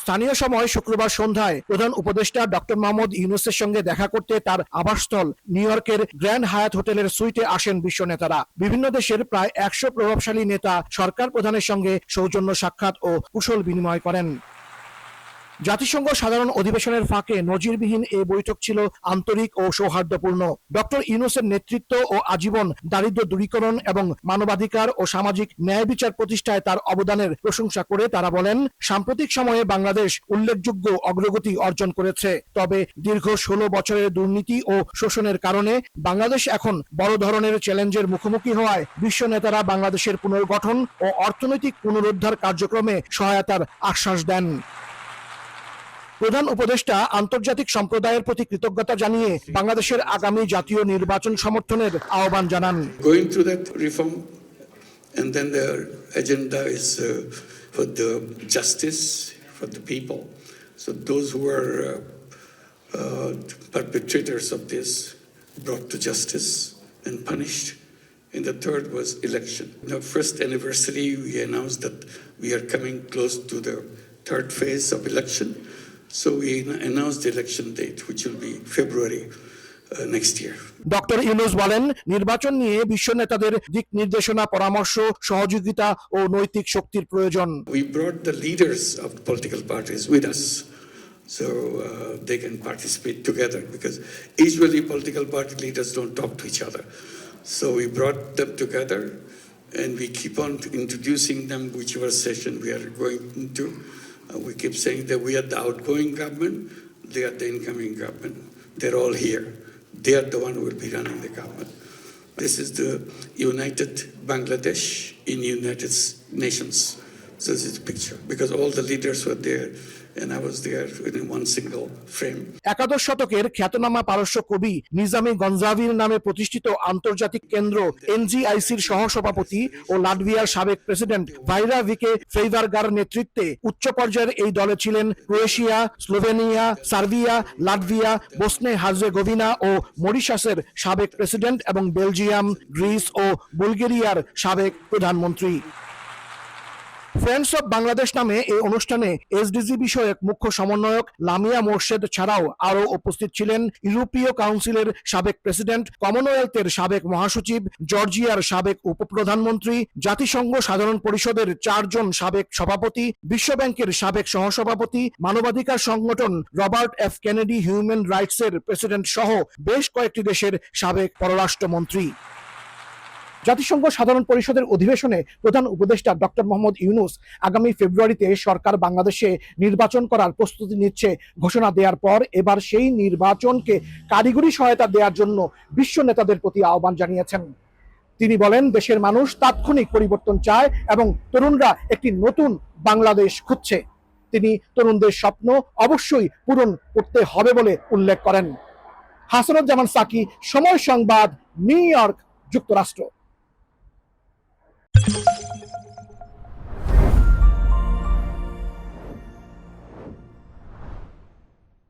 স্থানীয় সময় শুক্রবার সন্ধ্যায় প্রধান উপদেষ্টা ডক্টর মোহাম্মদ ইউনুসের সঙ্গে দেখা করতে তার আবাসস্থল নিউ ইয়র্কের গ্র্যান্ড হায়াত হোটেলের সুইটে আসেন বিশ্ব নেতারা। বিভিন্ন দেশের প্রায় একশো প্রভাবশালী নেতা সরকার প্রধানের সঙ্গে সৌজন্য সাক্ষাৎ ও কুশল বিনিময় করেন। জাতিসংঘ সাধারণ অধিবেশনের ফাঁকে নজিরবিহীন এই বৈঠক ছিল আন্তরিক ও সৌহার্দ্যপূর্ণ। ডক্টর ইউনুসের নেতৃত্ব ও আজীবন দারিদ্র দূরীকরণ এবং মানবাধিকার ও সামাজিক ন্যায় বিচার প্রতিষ্ঠায় তার অবদানের প্রশংসা করে তারা বলেন, সাম্প্রতিক সময়ে বাংলাদেশ উল্লেখযোগ্য অগ্রগতি অর্জন করেছে। তবে দীর্ঘ ষোলো বছরের দুর্নীতি ও শোষণের কারণে বাংলাদেশ এখন বড় ধরনের চ্যালেঞ্জের মুখোমুখি হওয়ায় বিশ্ব নেতারা বাংলাদেশের পুনর্গঠন ও অর্থনৈতিক পুনরুদ্ধার কার্যক্রমে সহায়তার আশ্বাস দেন। প্রধান উপদেষ্টা আন্তর্জাতিক সম্প্রদায়ের প্রতি কৃতজ্ঞতা জানিয়ে বাংলাদেশের আগামী জাতীয় নির্বাচন সমর্থনের আহ্বান জানান going through that reform, and then the agenda is uh, for the justice for the people. So those who are uh, uh, perpetrators of this brought to justice and punished. And the third was election. The first anniversary, we announced that we are coming close to the third phase of election. So we announced the election date, which will be February uh, next year. Doctor Yunus বলেন নির্বাচন নিয়ে বিশ্ব নেতাদের দিক নির্দেশনা পরামর্শ সহযোগিতা ও নৈতিক শক্তির প্রয়োজন We brought the leaders of the political parties with us so uh, they can participate together because usually political party leaders don't talk to each other. So we brought them together and we keep on introducing them whichever session we are going into. Uh, we keep saying that we are the outgoing government, they are the incoming government. They're all here. They are the one who will be running the government. This is the united Bangladesh in United Nations. So this is the picture because all the leaders were there, and I was there in one single frame. একাদশ শতকের খ্যাতনামা পারস্য কবি নিজামী গঞ্জাভির নামে প্রতিষ্ঠিত আন্তর্জাতিক কেন্দ্র এনজিআইসির সহসভাপতি ও লাটভিয়ার সাবেক প্রেসিডেন্ট ভাইরা ভিকে ফেইভারগার নেতৃত্বে উচ্চ পর্যায়ের এই দলে ছিলেন Croatia, Slovenia, Serbia, Latvia, Bosnia Herzegovina ও মরিশাসের সাবেক প্রেসিডেন্ট এবং বেলজিয়াম, গ্রিস ও বুলগেরিয়ার সাবেক প্রধানমন্ত্রী ফ্রেন্ডস অব বাংলাদেশ নামে এই অনুষ্ঠানে এসডিজি বিষয়ক মুখ্য সমন্বয়ক লামিয়া মোর্শেদ ছাড়াও আরও উপস্থিত ছিলেন ইউরোপীয় কাউন্সিলের সাবেক প্রেসিডেন্ট, কমনওয়েলথের সাবেক মহাসচিব, জর্জিয়ার সাবেক উপপ্রধানমন্ত্রী, জাতিসংঘ সাধারণ পরিষদের চারজন সাবেক সভাপতি, বিশ্বব্যাংকের সাবেক সহসভাপতি, মানবাধিকার সংগঠন রবার্ট এফ কেনেডি, হিউম্যান রাইটসের প্রেসিডেন্ট সহ বেশ কয়েকটি দেশের সাবেক পররাষ্ট্রমন্ত্রী। জাতিসংঘ সাধারণ পরিষদের অধিবেশনে প্রধান উপদেষ্টা ডক্টর মোহাম্মদ ইউনুস আগামী ফেব্রুয়ারিতে সরকার বাংলাদেশে নির্বাচন করার প্রস্তুতি নিচ্ছে ঘোষণা দেওয়ার পর এবার সেই নির্বাচনকে কারিগরি সহায়তা দেওয়ার জন্য বিশ্ব নেতাদের প্রতি আহ্বান জানিয়েছেন। তিনি বলেন, দেশের মানুষ তাৎক্ষণিক পরিবর্তন চায় এবং তরুণরা একটি নতুন বাংলাদেশ খুঁজছে। তিনি তরুণদের স্বপ্ন অবশ্যই পূরণ করতে হবে বলে উল্লেখ করেন। হাসনুজ্জামান সাকি, সময় সংবাদ, নিউ ইয়র্ক, যুক্তরাষ্ট্র।